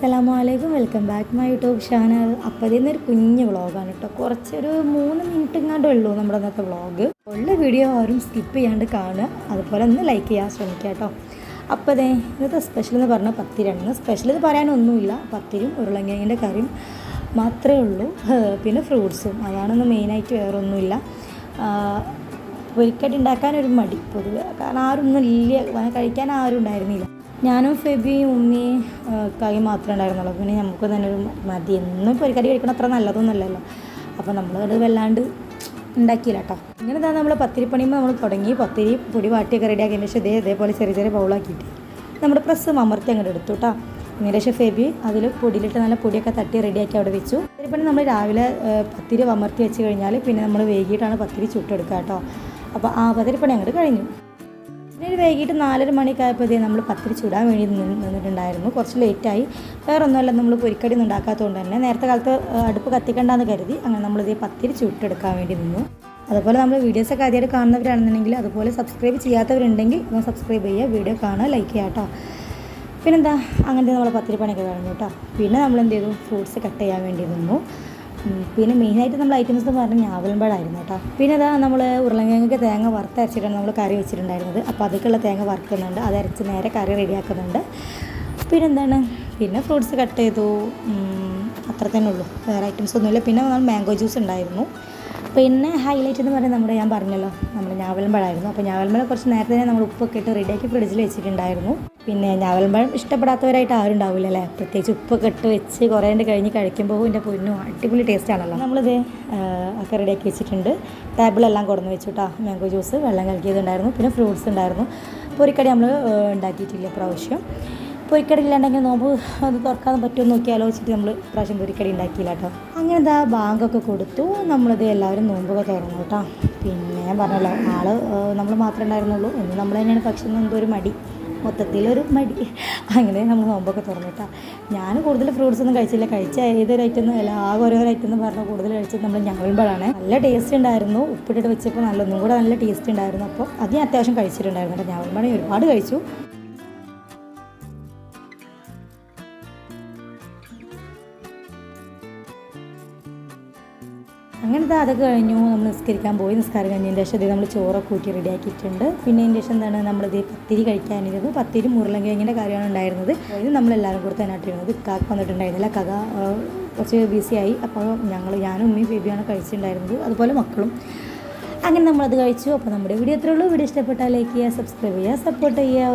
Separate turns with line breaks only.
അസ്സലാമു അലൈക്കും welcome back my YouTube channel. അപ്പോൾ ഇതിൽ നിന്നൊരു കുഞ്ഞ് വ്ളോഗാണ് കേട്ടോ കുറച്ചൊരു മൂന്ന് മിനിറ്റ് എങ്ങാണ്ടേ ഉള്ളൂ നമ്മുടെ ഇന്നത്തെ വ്ളോഗ്. ഉള്ള വീഡിയോ ആരും സ്കിപ്പ് ചെയ്യാണ്ട് കാണുക. അതുപോലെ ഒന്ന് ലൈക്ക് ചെയ്യാൻ ശ്രമിക്കുക കേട്ടോ അപ്പോൾ അതെ ഇന്നത്തെ സ്പെഷ്യൽ എന്ന് പറഞ്ഞാൽ പത്തിരിയാണ്. സ്പെഷ്യൽ ഇത് പറയാനൊന്നുമില്ല. പത്തിരിയും ഉരുളങ്കിഴങ്ങിന്റെ കറിയും മാത്രമേ ഉള്ളൂ. പിന്നെ ഫ്രൂട്ട്സും. അതാണെന്ന് മെയിനായിട്ട് വേറെ ഒന്നുമില്ല പൊരിക്കട്ടി ഉണ്ടാക്കാനൊരു മടി പൊതുവെ. കാരണം ആരും ഒന്നും ഇല്ല. കഴിക്കാൻ ആരും ഉണ്ടായിരുന്നില്ല. ഞാനും ഫെബിയും ഉമ്മയും കൈ മാത്രമേ ഉണ്ടായിരുന്നുള്ളൂ. പിന്നെ നമുക്ക് തന്നെ ഒരു മതി. എന്നും പൊരിക്കടി കഴിക്കണം അത്ര നല്ലതൊന്നുമല്ലല്ലോ. അപ്പോൾ നമ്മൾ അത് വല്ലാണ്ട് ഉണ്ടാക്കിയില്ല കേട്ടോ ഇങ്ങനെ തന്നെ നമ്മൾ പത്തിരിപ്പണിയുമ്പോൾ നമ്മൾ തുടങ്ങി പത്തിരി പൊടി വാട്ടിയൊക്കെ റെഡിയാക്കിയതിന് ശേഷം ഇതേ ഇതേപോലെ ചെറിയ ചെറിയ ബൗളാക്കിയിട്ട് നമ്മുടെ പ്രസ് അമർത്തി അങ്ങോട്ട് എടുത്തു കേട്ടോ അതിന് ശേഷം ഫെബി അതിൽ പൊടിയിലിട്ട് നല്ല പൊടിയൊക്കെ തട്ടി റെഡിയാക്കി അവിടെ വെച്ചു. പത്തിരി പത്തിരിപ്പണി നമ്മൾ രാവിലെ പത്തിരി അമർത്തി വെച്ച് കഴിഞ്ഞാൽ പിന്നെ നമ്മൾ വൈകിട്ടാണ് പത്തിരി ചുട്ടെടുക്കുക കേട്ടോ അപ്പോൾ ആ പത്തിരിപ്പണി അങ്ങോട്ട് കഴിഞ്ഞു. ഒരു വൈകിട്ട് നാലര മണിയൊക്കെ ആയപ്പോഴത്തേ നമ്മൾ പത്തിരി ചൂടാൻ വേണ്ടി നിന്ന് നിന്നിട്ടുണ്ടായിരുന്നു. കുറച്ച് ലേറ്റായി. വേറെ ഒന്നുമല്ല നമ്മൾ പൊരിക്കടി ഒന്നും ഉണ്ടാക്കാത്തതുകൊണ്ട് തന്നെ. നേരത്തെ കാലത്ത് അടുപ്പ് കത്തിക്കണ്ടെന്ന് കരുതി അങ്ങനെ നമ്മളിതേ പത്തിരി ചുട്ടെടുക്കാൻ വേണ്ടി നിന്നു. അതുപോലെ നമ്മൾ വീഡിയോസൊക്കെ ആദ്യമായിട്ട് കാണുന്നവരാണെന്നുണ്ടെങ്കിൽ അതുപോലെ സബ്സ്ക്രൈബ് ചെയ്യാത്തവരുണ്ടെങ്കിൽ ഒന്ന് സബ്സ്ക്രൈബ് ചെയ്യുക വീഡിയോ കാണുക ലൈക്ക് ചെയ്യുക കേട്ടോ. പിന്നെന്താ? അങ്ങനത്തെ നമ്മൾ പത്തിരി പണിയൊക്കെ കഴിഞ്ഞു കേട്ടോ. പിന്നെ നമ്മൾ എന്ത് ചെയ്തു? ഫ്രൂട്ട്സ് കട്ട് ചെയ്യാൻ വേണ്ടി നിന്നു. പിന്നെ മെയിനായിട്ട് നമ്മൾ ഐറ്റംസ് എന്ന് പറഞ്ഞാൽ ഞാവൽമ്പഴായിരുന്നു കേട്ടോ. പിന്നെ അതാ നമ്മൾ ഉരുളങ്കിഴങ്ങൊക്കെ തേങ്ങ വറുത്തരച്ചിട്ടാണ് നമ്മൾ കറി വെച്ചിട്ടുണ്ടായിരുന്നത്. അപ്പോൾ അതൊക്കെയുള്ള തേങ്ങ വറുക്കുന്നുണ്ട്. അത് നേരെ കറി റെഡിയാക്കുന്നുണ്ട് പിന്നെന്താണ് പിന്നെ ഫ്രൂട്ട്സ് കട്ട് ചെയ്തു. അത്ര തന്നെ ഉള്ളൂ. വേറെ ഐറ്റംസ് ഒന്നുമില്ല. പിന്നെ നമ്മൾ മാംഗോ ജ്യൂസ് ഉണ്ടായിരുന്നു. പിന്നെ ഹൈലൈറ്റ് എന്ന് പറഞ്ഞാൽ നമ്മുടെ ഞാൻ പറഞ്ഞല്ലോ നമ്മുടെ ഞാവലമ്പഴായിരുന്നു അപ്പോൾ ഞാവലമ്പഴ കുറച്ച് നേരത്തെ തന്നെ നമ്മൾ ഉപ്പൊക്കെ ഇട്ട് റെഡിയാക്കി ഫ്രിഡ്ജിൽ വെച്ചിട്ടുണ്ടായിരുന്നു. പിന്നെ ഞാവൽമ്പഴം ഇഷ്ടപ്പെടാത്തവരായിട്ട് ആരും ഉണ്ടാവില്ല അല്ലേ പ്രത്യേകിച്ച് ഉപ്പൊക്കെ ഇട്ട് വെച്ച് കുറേ കഴിഞ്ഞ് കഴിക്കുമ്പോൾ എന്റെ പൊന്നും അടിപൊളി ടേസ്റ്റ് ആണല്ലോ. നമ്മളിത് ഒക്കെ റെഡിയാക്കി വെച്ചിട്ടുണ്ട്. ടേബിളെല്ലാം കൊടുന്ന് വെച്ചു കേട്ടോ മാംഗോ ജ്യൂസ് വെള്ളം കലക്കിയതുണ്ടായിരുന്നു. പിന്നെ ഫ്രൂട്ട്സ് ഉണ്ടായിരുന്നു. പൊരിക്കടി നമ്മൾ ഉണ്ടാക്കിയിട്ടില്ല പ്രാവശ്യം പൊരിക്കടി ഇല്ലാണ്ടെങ്കിൽ നോമ്പ് അത് തുറക്കാൻ പറ്റുമെന്ന് നോക്കി ആലോചിച്ചിട്ട് നമ്മൾ പ്രാവശ്യം പൊരിക്കടി ഉണ്ടാക്കിയില്ല കേട്ടോ. അങ്ങനെ എന്താ ബാങ്കൊക്കെ കൊടുത്തു. നമ്മളിത് എല്ലാവരും നോമ്പൊക്കെ തുറന്നു കേട്ടോ. പിന്നെ ഞാൻ പറഞ്ഞല്ലോ ആൾ നമ്മൾ മാത്രമേ ഉണ്ടായിരുന്നുള്ളൂ. ഇന്ന് നമ്മൾ തന്നെയാണ് പക്ഷേ എന്തോ ഒരു മടി. മൊത്തത്തിലൊരു മടി. അങ്ങനെ നമ്മൾ നോമ്പൊക്കെ തുറന്നു കേട്ടോ. ഞാൻ കൂടുതൽ ഫ്രൂട്ട്സ് ഒന്നും കഴിച്ചില്ല. കഴിച്ച ഏതൊരു ഐറ്റം അല്ല ആകെ ഓരോ ഐറ്റം എന്ന് പറഞ്ഞാൽ കൂടുതൽ കഴിച്ചത് നമ്മൾ ഞങ്ങളുമ്പോഴാണ് നല്ല ടേസ്റ്റ് ഉണ്ടായിരുന്നു. ഉപ്പിട്ടിട്ട് വെച്ചപ്പോൾ നല്ല ഒന്നും കൂടെ നല്ല ടേസ്റ്റ് ഉണ്ടായിരുന്നു. അപ്പോൾ അത് ഞാൻ അത്യാവശ്യം കഴിച്ചിട്ടുണ്ടായിരുന്നു കേട്ടോ. ഞങ്ങളുമ്പോഴാണ് ഒരുപാട് കഴിച്ചു. അങ്ങനത്തെ അതൊക്കെ കഴിഞ്ഞു. നമ്മൾ നിസ്കരിക്കാൻ പോയി. നിസ്കാരം കഴിഞ്ഞതിന് ശേഷം ഇത് നമ്മൾ ചോറൊക്കെ കൂട്ടി റെഡിയാക്കിയിട്ടുണ്ട് പിന്നെ അതിന്റെ ശേഷം എന്താണ്? നമ്മളിത് പത്തിരി കഴിക്കാനിരുന്നു. പത്തിരി ഉരുളൻകിഴങ്ങിന്റെ കാര്യമാണ് ഉണ്ടായിരുന്നത്. ഇത് നമ്മളെല്ലാവരും കൂടെ തന്നെ ആട്ടിരുന്നത് കാക്ക വന്നിട്ടുണ്ടായിരുന്നില്ല. കക കുറച്ച് കുറച്ച് ബിസിയായി അപ്പോൾ ഞങ്ങൾ ഞാനും ഉമ്മയും ബേബിയാണ് കഴിച്ചിട്ടുണ്ടായിരുന്നത്. അതുപോലെ മക്കളും. അങ്ങനെ നമ്മളത് കഴിച്ചു. അപ്പോൾ നമ്മുടെ വീഡിയോ എത്രയുള്ളൂ വീഡിയോ ഇഷ്ടപ്പെട്ടാൽ ലൈക്ക് ചെയ്യുക സബ്സ്ക്രൈബ് ചെയ്യുക സപ്പോർട്ട് ചെയ്യുക.